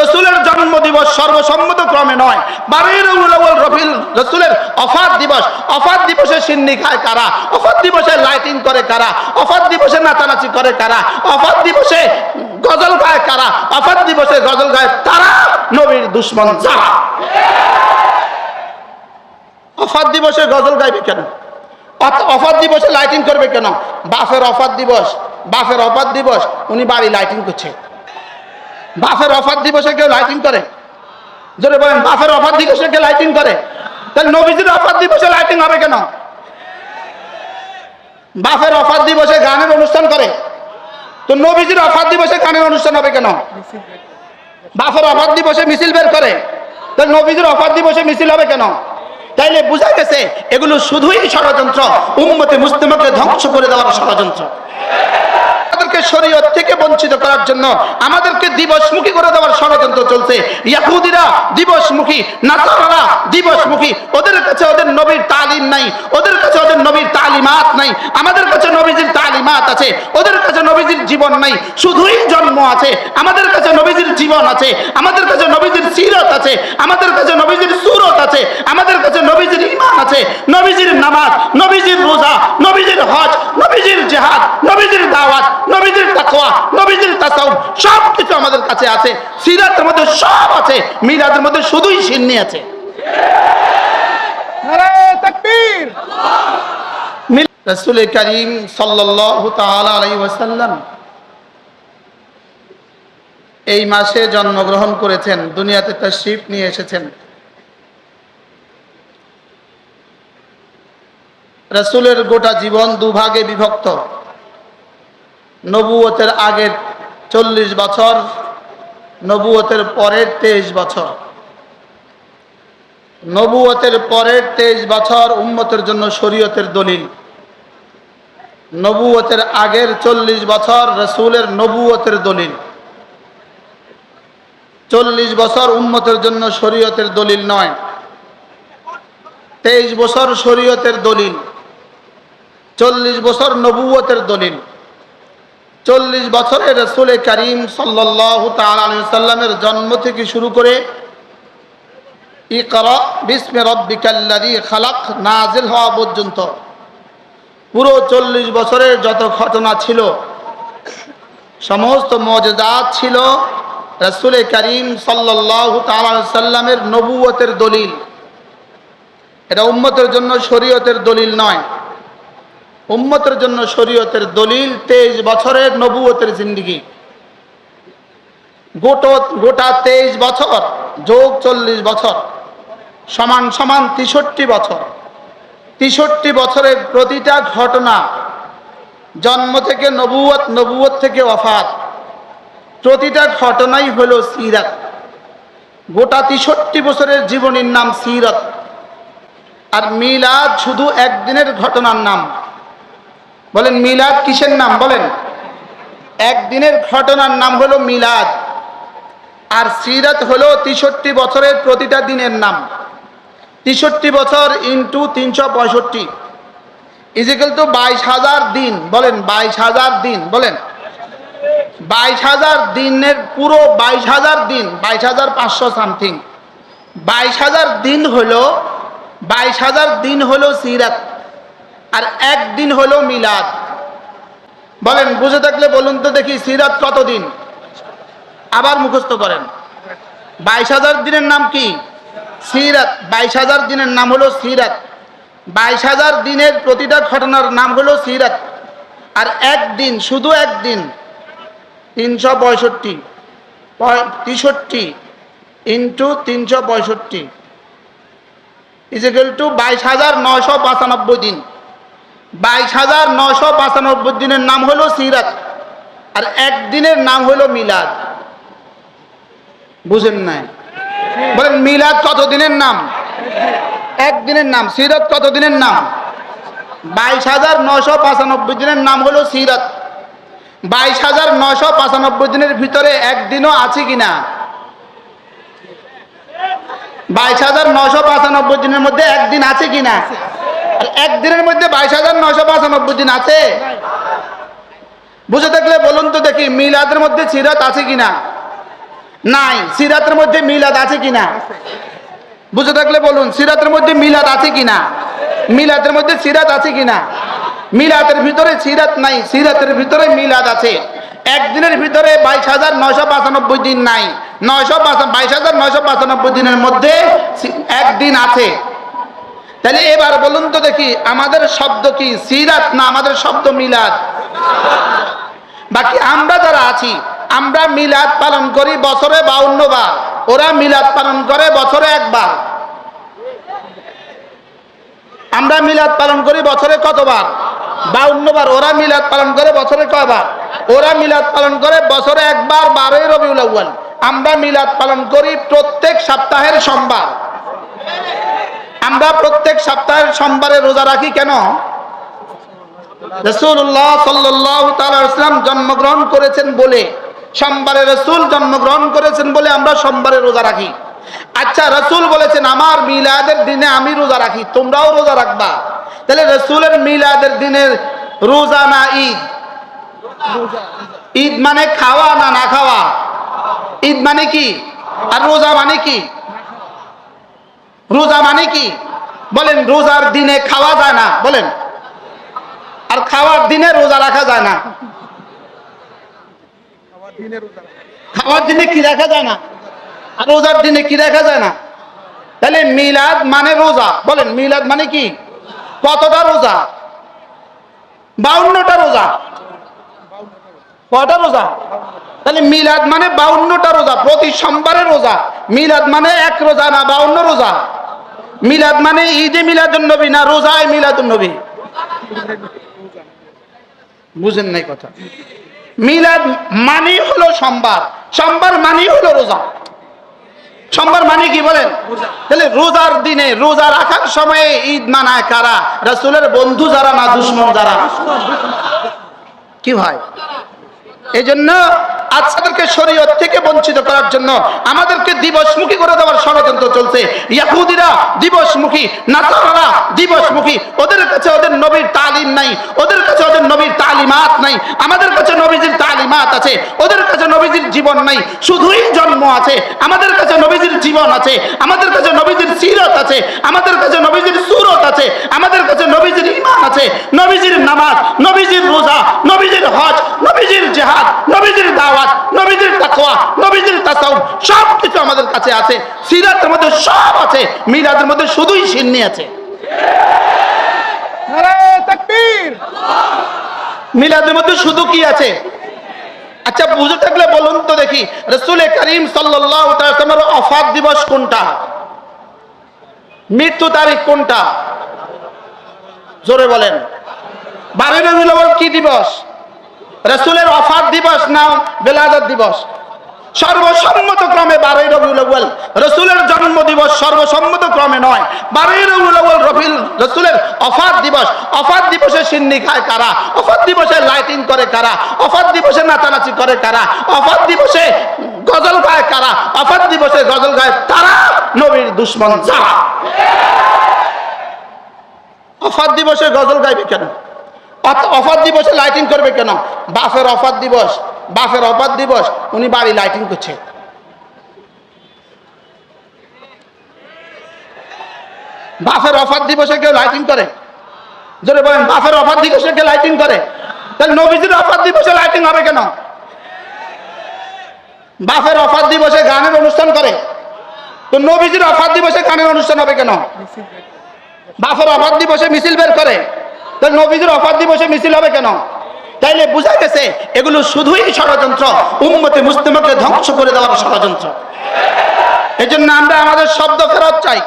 রসুলের জন্ম দিবস সর্বসম্মত ক্রমে নয়। বারোই রবিউল রবিউল রসুলের দিবস। দিবসে সিন্নি খায় কারা? দিবসে লাইটিং করে কারা? দিবসে নাচানাচি করে কারা? দিবসে গজল গায় কারা? দিবসে গজল গায় তারা? নবীর দুশ্মন যারা? দিবসে গজল গাইবে কেন? অফাত দিবসে লাইটিং করবে কেন? বাফের অফাত দিবস, বাফের অফাত দিবস, উনি বাড়ি লাইটিং করছে। বাফের অফার দিবসে কেউ লাইটিং করে? জোরে বলেন, বাফের অফাত দিবসে কেউ লাইটিং করে? তাহলে নবীজির অফাত দিবসে লাইটিং হবে কেন? বাফের অফার দিবসে গানের অনুষ্ঠান করে? তো নবীজির অফার দিবসে গানের অনুষ্ঠান হবে কেন? বাফের অফাত দিবসে মিছিল বের করে? তাহলে নবীজির অফার দিবসে মিছিল হবে কেন? তাইলে বোঝা গেছে, এগুলো শুধুই ষড়যন্ত্র, উম্মতে মুসলিমকে ধ্বংস করে দেওয়ার ষড়যন্ত্র। আমাদেরকে শরীয়ত থেকে বঞ্চিত করার জন্য আমাদেরকে দিবসমুখী করে দেওয়ার ষড়যন্ত্র চলছে। ইয়াহুদিরা দিবসমুখী, নাসারারা দিবসমুখী। ওদের কাছে ওদের নবীর তালিম নাই, ওদের কাছে ওদের নবীর তালিমাত নাই, আমাদের কাছে নবীজির তালিমাত আছে, ওদের কাছে নবীজির জীবন নাই, শুধুই জন্ম আছে, আমাদের কাছে নবীজির জীবন আছে, আমাদের কাছে নবীজির সিরত আছে, আমাদের কাছে নবীজির সুরত আছে, আমাদের কাছে নবীজির ইমান আছে, নবীজির নামাজ, নবীজির রোজা, নবীজির হজ, নবীজির জেহাদ, নবীজির নবীজির নবীজির তাসাউফ সব কিছু আমাদের কাছে আছে। সিরাতের মধ্যে সব আছে মিলাদের মধ্যে শুধুই সিন্নি আছে। রসুল করিম সাল্লাল্লাহু তাআলা আলাইহি ওয়াসাল্লাম এই মাসে জন্মগ্রহণ করেছেন দুনিয়াতে তাশরীফ নিয়ে এসেছেন। রসুলের গোটা জীবন দুভাগে বিভক্ত। নবুয়তের আগের চল্লিশ বছর, নবুয়তের পরের তেইশ বছর। নবুয়তের পরের তেইশ বছর উম্মতের জন্য শরীয়তের দলিল। নবুয়তের আগের চল্লিশ বছর রসুলের নবুয়তের দলিল। চল্লিশ বছর উম্মতের জন্য শরীয়তের দলিল নয়। তেইশ বছর শরীয়তের দলিল। চল্লিশ বছর নবুয়তের দলিল। চল্লিশ বছরে রসুল করিম সাল্লাহ সাল্লামের জন্ম থেকে শুরু করে ইকরা বিস্মে রব্বিকাল্লাদি খালাক নাজিল হওয়া পর্যন্ত পুরো চল্লিশ বছরের যত ঘটনা ছিল, সমস্ত মজেদাত ছিল রসুল করিম সাল্লাহ সাল্লামের নবুয়তের দলিল। এটা উম্মতের জন্য শরীয়তের দলিল নয়। উম্মতের জন্য শরীয়তের দলিল তেইশ বছরের নবুয়তের জিন্দিগি। গোটো, গোটা তেইশ বছর, যোগ চল্লিশ বছর, সমান সমান তেষট্টি বছর। তেষট্টি বছরের প্রতিটা ঘটনা জন্ম থেকে নবুয়ত নবুয়ত থেকে অফাত প্রতিটা ঘটনাই হলো সিরাত। গোটা তেষট্টি বছরের জীবনীর নাম সিরত। আর মিলাদ শুধু একদিনের ঘটনার নাম। বলেন, মিলাদ কিসের নাম? বলেন। একদিনের ঘটনার নাম হলো মিলাদ। আর সিরাত হলো তেষট্টি বছরের প্রতিটা দিনের নাম। তেষট্টি বছর ইন্টু তিনশো পঁয়ষট্টি। ইজিক্যাল টু বাইশ হাজার দিন। বলেন, বাইশ হাজার দিন। বলেন। বাইশ হাজার দিনের পুরো বাইশ হাজার দিন, বাইশ হাজার পাঁচশো সামথিং। বাইশ হাজার দিন হলো, বাইশ হাজার দিন হলো সিরাত। আর একদিন হলো মিলাদ। বলেন, বুঝে থাকলে বলুন তো দেখি সিরাত কতদিন? আবার মুখস্থ করেন। বাইশ হাজার দিনের নাম কি? সিরাত। বাইশ হাজার দিনের নাম হলো সিরাত। বাইশ হাজার দিনের প্রতিটা ঘটনার নাম হলো সিরাত। আর একদিন, শুধু একদিন, তিনশো পঁয়ষট্টি তেষট্টি ইন্টু তিনশো পঁয়ষট্টি, ইজিক্যাল টু বাইশ হাজার নশো পঁচানব্বই দিন। বাইশ হাজার নশো পঁচানব্বই দিনের নাম হলো সিরাত, আর একদিনের নাম হলো মিলাদ। বুঝেন নাই? বলেন, মিলাদ নাম? একদিনের নাম। সিরাত নাম? বাইশ হাজার নশো পঁচানব্বই দিনের নাম হলো সিরাত। বাইশ হাজার নশো পঁচানব্বই দিনের ভিতরে একদিনও আছে কিনা? বাইশ হাজার নশো পঁচানব্বই দিনের মধ্যে একদিন আছে কিনা? একদিনের মধ্যে বাইশ হাজার নশো পঁচানব্বই দিন আছে। বুঝে থাকলে বলুন তো দেখি, মিলাদের মধ্যে সিরাত আছে কিনা? নাই, সিরাতের মধ্যে মিলাদ আছে কিনা? বুঝে থাকলে বলুন, সিরাতের মধ্যে মিলাদ আছে কিনা? মিলাদের মধ্যে সিরাত আছে কিনা? মিলাদের ভিতরে সিরাত নাই, সিরাতের ভিতরে মিলাদ আছে। একদিনের ভিতরে বাইশ হাজার নয়শো পঁচানব্বই দিন নাই। নয়শো বাইশ হাজার নয়শো পঁচানব্বই দিনের মধ্যে একদিন আছে। তাহলে এবার বলুন তো দেখি, আমাদের শব্দ কি সিরাত না আমাদের শব্দ মিলাদ? বাকি আমরা যারা আছি, আমরা মিলাদ পালন করি বছরে বাউন্ন বার। ওরা মিলাদ পালন করে বছরে একবার। আমরা মিলাদ পালন করি বছরে কতবার? বাউন্ন বার। ওরা মিলাদ পালন করে বছরে কয়বার? ওরা মিলাদ পালন করে বছরে একবার, বারোই রবিউল আমরা মিলাদ পালন করি প্রত্যেক সপ্তাহের সোমবার। আমরা প্রত্যেক সপ্তাহের সোমবারে রোজা রাখি কেন? রসুল্লাহ সাল্লাহ ইসলাম জন্মগ্রহণ করেছেন বলে, সোমবারে রসুল জন্মগ্রহণ করেছেন বলে আমরা সোমবারে রোজা রাখি। আচ্ছা রসুল বলেছেন, আমার মিলাদের দিনে আমি রোজা রাখি, তোমরাও রোজা রাখবা। তাহলে রসুলের মিলাদের দিনের রোজা না ঈদ? ঈদ মানে খাওয়া না না খাওয়া? ঈদ মানে কি? আর রোজা মানে কি? রোজা মানে কি? বলেন রোজার দিনে খাওয়া যায় না বলেন। আর খাওয়ার দিনে রোজা রাখা যায় না। খাওয়ার দিনে কি রাখা যায় না? আর রোজার দিনে কি রাখা যায় না? তাহলে মিলাদ মানে রোজা বলেন মিলাদ মানে কি? কতটা রোজা? বাউন্নটা রোজা। কটা রোজা? তাহলে মিলাদ মানে বাউন্নটা রোজা প্রতি সোমবারে রোজা। মিলাদ মানে এক রোজা না বাউন্ন রোজা? মিলাদ মানে ঈদে মিলাদুন নবী না রোজায় মিলাদুন নবী বুঝেন নাই কথা। মিলাদ মানেই হলো সোমবার। সোমবার মানেই হলো রোজা। সোমবার মানে কি বলেন? তাহলে রোজার দিনে রোজা রাখার সময়ে ঈদ মানায় কারা? রাসূলের বন্ধু যারা না দুশ্মন যারা? কি ভাই? এই জন্য আজকে শরীয়ত থেকে বঞ্চিত করার জন্য আমাদেরকে দিবসমুখী করে দেওয়ার ষড়যন্ত্র চলছে। ইয়াহুদিরা দিবসমুখী, নাসারারা দিবসমুখী, ওদের কাছে ওদের নবীর তালিম নাই, ওদের কাছে ওদের নবীর তালিমাত নাই, আমাদের কাছে নবীজির তালিমাত আছে, ওদের কাছে নবীজির জীবন নাই, শুধুই জন্ম আছে, আমাদের কাছে নবীজির জীবন আছে, আমাদের কাছে নবীজির সিরত আছে, আমাদের কাছে নবীজির সুরত আছে, আমাদের কাছে নবীজির ইমান আছে, নবীজির নামাজ নবীজির রোজা নবীজির হজ নবীজির জেহাদ নবীজির দাওয়াত নবীজির তাকওয়া নবীজির তাসাউফ সব কিছু আমাদের কাছে আছে। সিরাতের মধ্যে সব আছে মিলাদের মধ্যে শুধুই সিন্নি আছে। মিলাদের মধ্যে শুধু কি আছে? আচ্ছা বুঝে থাকলে বলুন তো দেখি রসুল করিম সাল্লামের অফাত দিবস কোনটা? মৃত্যু তারিখ কোনটা? জোরে বলেন। বারোই রবিউল কি দিবস? রসুলের অফাত দিবস না বেলাদত দিবস? সর্বসম্মত ক্রমে বারোই রবিউল আউয়াল রসুলের জন্ম দিবস সর্বসম্মত ক্রমে নয়। বারোই রবিউল আউয়াল রফিল রসুলের অফাত দিবস। অফাত দিবসে সিন্নি খায় কারা? অফাত দিবসে লাইটিং করে কারা? অফাত দিবসে নাচানাচি করে কারা? অফাত দিবসে গজল গায় কারা? অফাত দিবসে গজল গায় তারা নবীর দুশ্মন যারা। অফাত দিবসে গজল গাইবে কেন? অফাত দিবসে লাইটিং করবে কেন? বাফের অফার দিবস, বাফের অফার দিবস, উনি বাড়ি লাইটিং করছে। বাফের অফার দিবসে কেউ লাইটিং করে? যদি বলেন, বাফের অফাত দিবসে কেউ লাইটিং করে? তাহলে নবীজির অফার দিবসে লাইটিং হবে কেন? বাফের অফার দিবসে গানের অনুষ্ঠান করে? তো নবীজির অফার দিবসে গানের অনুষ্ঠান হবে কেন? বাফের অফার দিবসে মিছিল বের করে? তো নবীদের অফার দিবসে মিছিল হবে কেন? তাইলে বোঝা গেছে, এগুলো শুধুই ষড়যন্ত্র। উম্মতে মুসলিমকে ধ্বংস করে দেওয়ার ষড়যন্ত্র। এই জন্য আমরা আমাদের শব্দ ফেরত চাই।